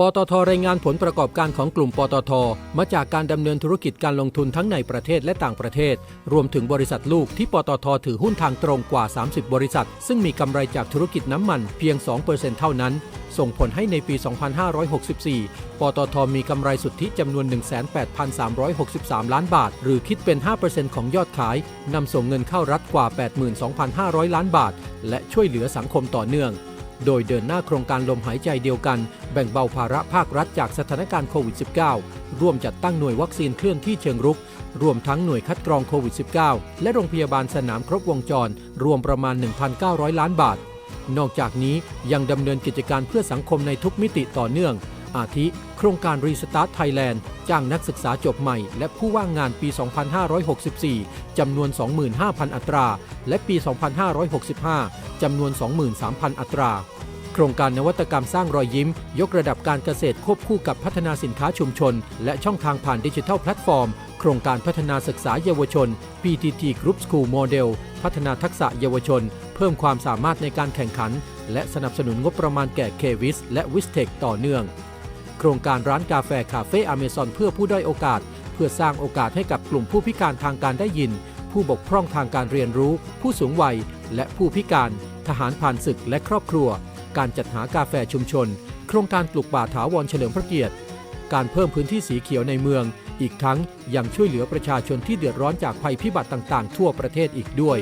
ปตทรายงานผลประกอบการของกลุ่มปตท มาจากการดำเนินธุรกิจการลงทุนทั้งในประเทศและต่างประเทศ รวมถึงบริษัทลูกที่ปตทถือหุ้นทางตรงกว่า 30 บริษัท ซึ่งมีกำไรจากธุรกิจน้ำมันเพียง 2%เท่านั้น ส่งผลให้ในปี 2564 ปตทมีกำไรสุทธิจำนวน 18,363 ล้านบาท หรือคิดเป็น 5%ของยอดขายนำส่งเงินเข้ารัฐกว่า 82,500 ล้านบาท และช่วยเหลือสังคมต่อเนื่องโดยเดินหน้าโครงการลมหายใจเดียวกัน แบ่งเบาภาระภาครัฐจากสถานการณ์โควิด -19 ร่วมจัดตั้งหน่วยวัคซีนเคลื่อนที่เชิงรุก รวมทั้งหน่วยคัดกรองโควิด -19 และโรงพยาบาลสนามครบวงจร รวมประมาณ 1,900 ล้านบาท นอกจากนี้ยังดำเนินกิจการเพื่อสังคมในทุกมิติต่อเนื่อง อาทิ โครงการรีสตาร์ทไทยแลนด์จ้างนักศึกษาจบใหม่ และผู้ว่างงานปี 2564 จำนวน 25,000 อัตรา และปี 2565 จำนวน 23,000 อัตรา ครงการนวัตกรรมสร้างรอยยิ้ม ยกระดับการเกษตรควบคู่กับพัฒนาสินค้าชุมชน และช่องทางผ่านดิจิทัลแพลตฟอร์ม โครงการพัฒนาศึกษาเยาวชน PTT Group School Model พัฒนาทักษะเยาวชน เพิ่มความสามารถในการแข่งขัน และสนับสนุนงบประมาณแก่เควิสและวิสเทคต่อเนื่อง โครงการร้านกาแฟคาเฟ่อเมซอนเพื่อผู้ด้อยโอกาส เพื่อสร้างโอกาสให้กับกลุ่มผู้พิการทางการได้ยิน ผู้บกพร่องทางการเรียนรู้ ผู้สูงวัย และผู้พิการ ทหารผ่านศึกและครอบครัว การจัดหากาแฟชุมชน โครงการปลูกป่าถาวรเฉลิมพระเกียรติ การเพิ่มพื้นที่สีเขียวในเมือง อีกทั้งยังช่วยเหลือประชาชนที่เดือดร้อนจากภัยพิบัติต่างๆ ทั่วประเทศอีกด้วย